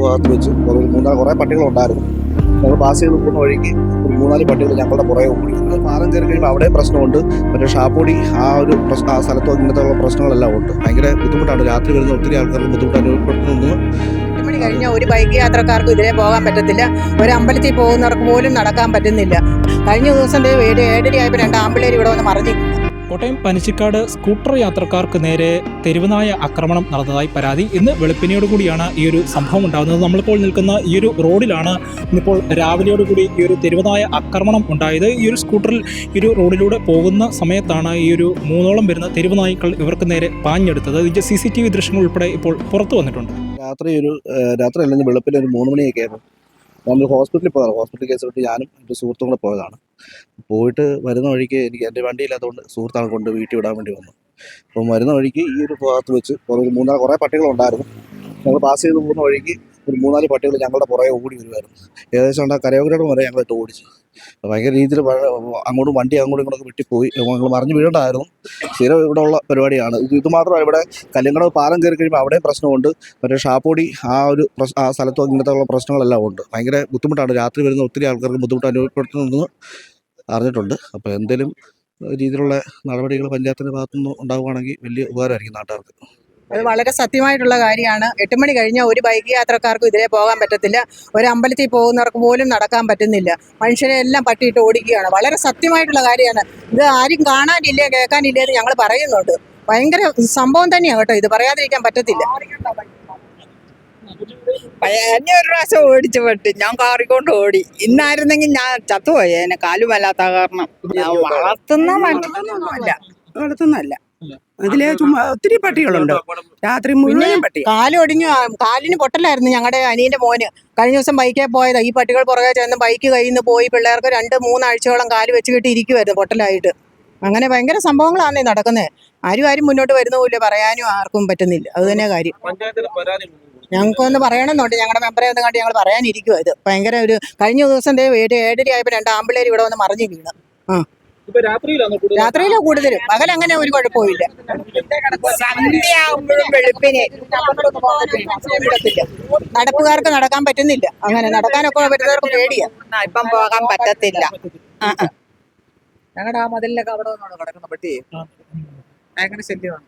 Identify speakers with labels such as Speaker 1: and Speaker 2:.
Speaker 1: ഭാഗത്ത് വെച്ച് ഒരു മൂന്നാൽ കുറേ പട്ടികളുണ്ടായിരുന്നു. ഞങ്ങൾ പാസ് ചെയ്ത് പോകുന്ന വഴിക്ക് ഒരു മൂന്നാൽ പട്ടികൾ ഞങ്ങളുടെ പുറകെ ഓടി. അത് പാലം കയറി കഴിയുമ്പോൾ അവിടെ പ്രശ്നമുണ്ട്. മറ്റേ ഷാപ്പൊടി ആ ഒരു പ്രശ്നം ആ സ്ഥലത്തും ഇങ്ങനത്തെ ഉള്ള പ്രശ്നങ്ങളെല്ലാം ഉണ്ട്. ഭയങ്കര ബുദ്ധിമുട്ടാണ്. രാത്രി വരുന്ന ഒത്തിരി ആൾക്കാർക്ക് ബുദ്ധിമുട്ട് അനുഭവപ്പെടുന്നു.
Speaker 2: മണി കഴിഞ്ഞ ഒരു ബൈക്ക് യാത്രക്കാർക്കും ഇതിലെ പോകാൻ പറ്റത്തില്ല. ഒരു അമ്പലത്തിൽ പോകുന്നവർക്ക് പോലും നടക്കാൻ പറ്റുന്നില്ല. കഴിഞ്ഞ ദിവസം ദേ ആയപ്പോൾ ഏഴരയായപ്പോൾ രണ്ട് ആമ്പിളേർ ഇവിടെ വന്ന് മറിഞ്ഞു
Speaker 3: കോട്ടയം പനച്ചിക്കാട് സ്കൂട്ടർ യാത്രക്കാർക്ക് നേരെ തെരുവനായ ആക്രമണം നടന്നതായി പരാതി. ഇന്ന് വെളുപ്പിനോടുകൂടിയാണ് ഈ ഒരു സംഭവം ഉണ്ടാകുന്നത്. നമ്മളിപ്പോൾ നിൽക്കുന്ന ഈ ഒരു റോഡിലാണ് ഇന്നിപ്പോൾ രാവിലെയോടുകൂടി ഈ ഒരു തെരുവനായ ആക്രമണം ഉണ്ടായത്. ഈ ഒരു സ്കൂട്ടറിൽ ഈ ഒരു റോഡിലൂടെ പോകുന്ന സമയത്താണ് ഈ ഒരു മൂന്നോളം വരുന്ന തെരുവുനായ്ക്കൾ ഇവർക്ക് നേരെ പാഞ്ഞെടുത്തത്. ഇതിന്റെ സി സി ടി വി ദൃശ്യങ്ങൾ ഉൾപ്പെടെ ഇപ്പോൾ പുറത്തു വന്നിട്ടുണ്ട്.
Speaker 1: രാത്രി ഒരു രാത്രി അല്ലെങ്കിൽ വെളുപ്പിൽ ഒരു മൂന്ന് മണിയൊക്കെ ആയിരുന്നു. നമ്മൾ ഹോസ്പിറ്റലിൽ പോയതാണ്. ഹോസ്പിറ്റൽ കേസ് ഞാനും എന്റെ സുഹൃത്തും കൂടെ പോയതാണ്. പോയിട്ട് വരുന്ന വഴിക്ക് എനിക്ക് എന്റെ വണ്ടിയില്ലാത്തതുകൊണ്ട് സുഹൃത്താണ് കൊണ്ട് വീട്ടിൽ വിടാൻ വേണ്ടി വന്നു. അപ്പം വരുന്ന വഴിക്ക് ഈ ഒരു ഭാഗത്ത് വെച്ച് കുറേ മൂന്നാൽ കുറേ പട്ടികളുണ്ടായിരുന്നു ഞങ്ങൾ പാസ് ചെയ്ത് പോകുന്ന വഴിക്ക് ഒരു മൂന്നാൽ പട്ടികൾ ഞങ്ങളുടെ പുറകെ ഓടി വരുമായിരുന്നു ഏകദേശം ഉണ്ട് കരയോഗ്രഹം വരെ ഞങ്ങൾ ഇട്ട് ഓടിച്ചു. ഭയങ്കര രീതിയിൽ അങ്ങോട്ടും വണ്ടി അങ്ങോട്ടും ഇങ്ങോട്ടൊക്കെ വെട്ടിപ്പോയി. ഞങ്ങൾ മറിഞ്ഞു വീഴണ്ടായിരുന്നു. സ്ഥിരം ഇവിടെ ഉള്ള പരിപാടിയാണ്. ഇത് ഇത് മാത്രമല്ല ഇവിടെ കല്യങ്കടവ് പാലം കയറി കഴിയുമ്പോൾ അവിടെയും പ്രശ്നമുണ്ട്. മറ്റേ ഷാപ്പൊടി ആ ഒരു ആ സ്ഥലത്തും ഇങ്ങനത്തെ ഉള്ള പ്രശ്നങ്ങളെല്ലാം ഉണ്ട്. ഭയങ്കര ബുദ്ധിമുട്ടാണ്. രാത്രി വരുന്ന ഒത്തിരി ആൾക്കാർക്ക് ബുദ്ധിമുട്ട് അനുഭവപ്പെടുത്തുന്നെന്ന് അറിഞ്ഞിട്ടുണ്ട്. അപ്പോൾ എന്തെങ്കിലും രീതിയിലുള്ള നടപടികൾ പഞ്ചായത്തിന്റെ ഭാഗത്തുനിന്ന് ഉണ്ടാവുകയാണെങ്കിൽ വലിയ ഉപകാരമായിരിക്കും നാട്ടുകാർക്ക്.
Speaker 2: അത് വളരെ സത്യമായിട്ടുള്ള കാര്യമാണ്. എട്ട് മണി കഴിഞ്ഞ ഒരു ബൈക്ക് യാത്രക്കാർക്കും ഇതിലെ പോകാൻ പറ്റത്തില്ല. ഒരു അമ്പലത്തിൽ പോകുന്നവർക്ക് പോലും നടക്കാൻ പറ്റുന്നില്ല. മനുഷ്യരെ എല്ലാം പട്ടിയിട്ട് ഓടിക്കുകയാണ്. വളരെ സത്യമായിട്ടുള്ള കാര്യമാണ്. ഇത് ആരും കാണാനില്ല കേൾക്കാനില്ല എന്ന് ഞങ്ങൾ പറയുന്നുണ്ട്. ഭയങ്കര സംഭവം തന്നെയാണ് കേട്ടോ ഇത്. പറയാതിരിക്കാൻ പറ്റത്തില്ല.
Speaker 4: എന്നെ ഒരു പ്രാവശ്യം ഓടിച്ചു പെട്ട്. ഞാൻ കാറിക്കൊണ്ട് ഓടി. ഇന്നായിരുന്നെങ്കിൽ ഞാൻ ചത്തുപോയേനെ കാലുമല്ലാത്ത കാരണം. ഞാൻ വളർത്തുന്ന മനുഷ്യനൊന്നുമല്ല വളർത്തുന്നല്ല അതിലെ ചുമ്മാ ഒത്തിരി പട്ടികളുണ്ട്. രാത്രി മുഴുവൻ പട്ടി.
Speaker 2: കാലൊടിഞ്ഞു കാലിന് പൊട്ടലായിരുന്നു ഞങ്ങളുടെ അനിയന്റെ മോന്. കഴിഞ്ഞ ദിവസം ബൈക്കിൽ പോയത്. ഈ പട്ടികൾ പുറകെ ചെന്ന് ബൈക്ക് കയ്യിൽ നിന്ന് പോയി പിള്ളേർക്ക് രണ്ട് മൂന്നാഴ്ചയോളം കാൽ വെച്ച് കെട്ടി ഇരിക്കുമായിരുന്നു പൊട്ടലായിട്ട്. അങ്ങനെ ഭയങ്കര സംഭവങ്ങളാണ് നടക്കുന്നത് ആരും ആരും മുന്നോട്ട് വരുന്നില്ല പറയാനും ആർക്കും പറ്റുന്നില്ല. അത് തന്നെ കാര്യം. ഞങ്ങൾക്കൊന്ന് പറയണമെന്നുണ്ട്. ഞങ്ങളുടെ മെമ്പറെ ഒന്നും കണ്ട് ഞങ്ങൾ പറയാനിരിക്കുവാ ഇത്. ഭയങ്കര ഒരു കഴിഞ്ഞ ദിവസം ദേ ഏഴ് ഏഴര ആയപ്പോൾ രണ്ട് ആമ്പിളേർ ഇവിടെ വന്ന് മറിഞ്ഞു വീണ്. രാത്രിയിലോ കൂടുതലും. പകൽ അങ്ങനെ ഒരു കുഴപ്പമില്ല നടപ്പുകാർക്ക് നടക്കാൻ പറ്റുന്നില്ല. അങ്ങനെ നടക്കാനൊക്കെ പറ്റുന്നവർക്ക് പേടിയാ.
Speaker 4: ഇപ്പം പോകാൻ പറ്റത്തില്ല. ആ, ആ.
Speaker 5: ഞങ്ങളുടെ ആ മതിലിലൊക്കെ അവിടെ നിന്നാണ് കിടക്കുന്ന പട്ടി ഭയങ്കര ശല്യമാണ്.